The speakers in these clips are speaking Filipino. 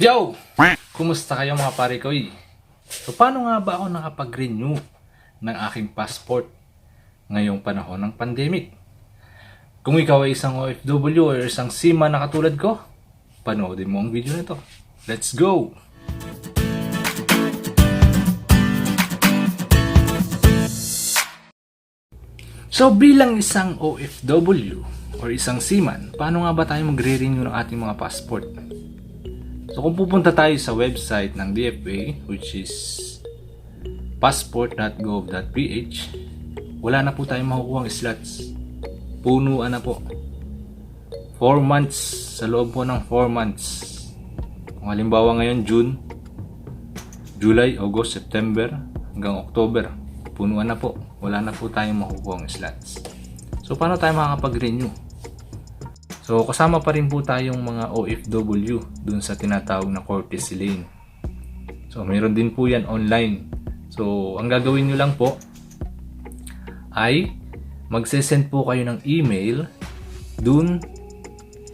Yo! Kumusta kayo mga pare ko? So paano nga ba ako nakapag-renew ng aking passport ngayong panahon ng pandemic? Kung ikaw ay isang OFW o isang SIMA na katulad ko, panoodin mo ang video na to. Let's go! So bilang isang OFW or isang seaman, paano nga ba tayo magre-renew ng ating mga passport? So kung pupunta tayo sa website ng DFA which is passport.gov.ph wala na po tayong makukuha slots. Punuan na po. 4 months sa loob po ng 4 months. Kung halimbawa ngayon June, July, August, September hanggang October, punuan na po. Wala na po tayong makukuha slots. So paano tayo makakapag-renew? So, kasama pa rin po tayong mga OFW dun sa tinatawag na courtesy lane. So, mayroon din po yan online. So, ang gagawin nyo lang po ay magsesend po kayo ng email dun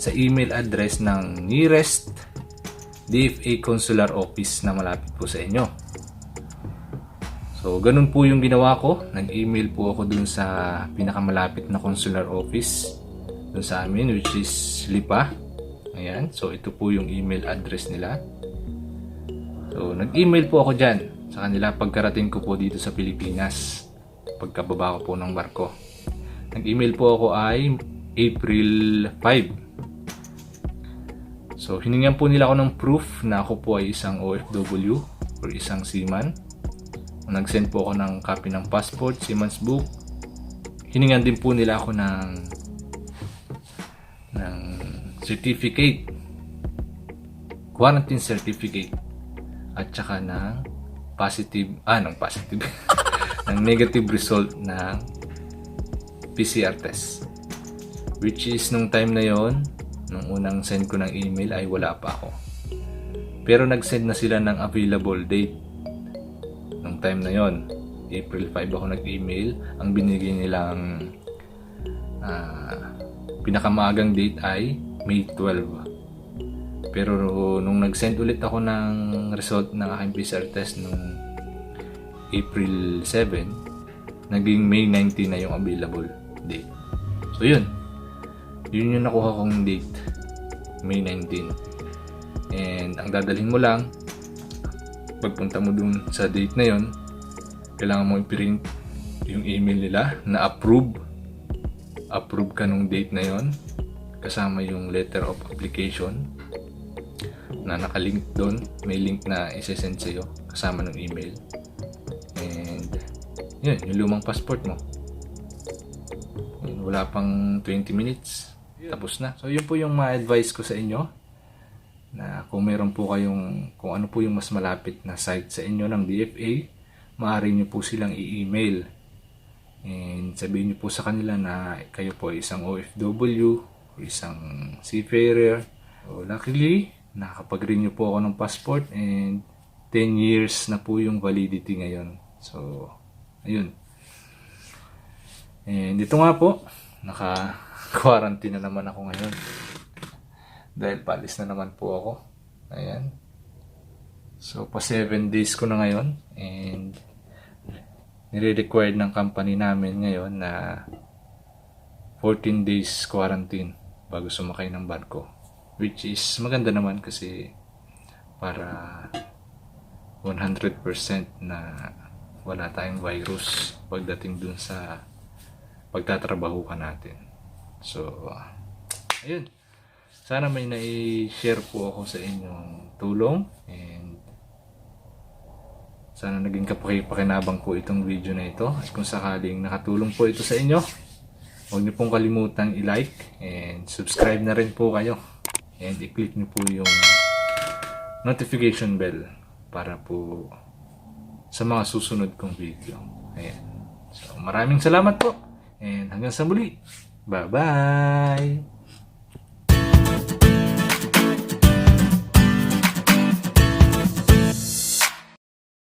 sa email address ng nearest DFA Consular Office na malapit po sa inyo. So, ganun po yung ginawa ko. Nag-email po ako dun sa pinakamalapit na consular office dun sa amin which is Lipa. Ayan. So, ito po yung email address nila. So, nag-email po ako dyan sa kanila pagkarating ko po dito sa Pilipinas. Pagkababa ko po ng barko. Nag-email po ako ay April 5. So, hiningan po nila ako ng proof na ako po ay isang OFW or isang seaman. Nag-send po ako ng copy ng passport, seaman's book. Hiningan din po nila ako ng certificate. Quarantine certificate. At saka ng positive ah ng positive. Ng negative result ng PCR test. Which is nung time na yon nung unang send ko ng email ay wala pa ako. Pero nag-send na sila ng available date. Nung time na yon April 5 ako nag-email. Ang binigay nilang ah pinakamagang date ay May 12. Pero nung nag-send ulit ako ng result ng aking PCR test nung April 7, naging May 19 na yung available date. So yun. Yun yung nakuha kong date. May 19. And ang dadalhin mo lang, pagpunta mo dun sa date na yon, kailangan mo i-print yung email nila na approve approve ka nung date na yon kasama yung letter of application na nakalink doon. May link na isesend sa'yo kasama ng email. And yun yung lumang passport mo. Yun, wala pang 20 minutes. Tapos na. So yun po yung ma-advise ko sa inyo na kung meron po kayong kung ano po yung mas malapit na site sa inyo ng DFA maaari nyo po silang i-email. And sabihin niyo po sa kanila na kayo po isang OFW o isang seafarer. So, luckily, nakakapag-renew po ako ng passport and 10 years na po yung validity ngayon. So, ayun. And ito nga po, naka-quarantine na naman ako ngayon. Dahil palis na naman po ako. Ayan. So, pa 7 days ko na ngayon. And nire-required ng company namin ngayon na 14 days quarantine bago sumakay ng barko. Which is maganda naman kasi para 100% na wala tayong virus pagdating dun sa pagtatrabaho ka natin. So, ayun. Sana may nai-share po ako sa inyong tulong and sana naging kapakipakinabang po itong video na ito. At kung sakaling nakatulong po ito sa inyo, huwag niyo pong kalimutang i-like and subscribe na rin po kayo. And i-click niyo po yung notification bell para po sa mga susunod kong video. Ayan. So, maraming salamat po. And hanggang sa muli. Bye-bye!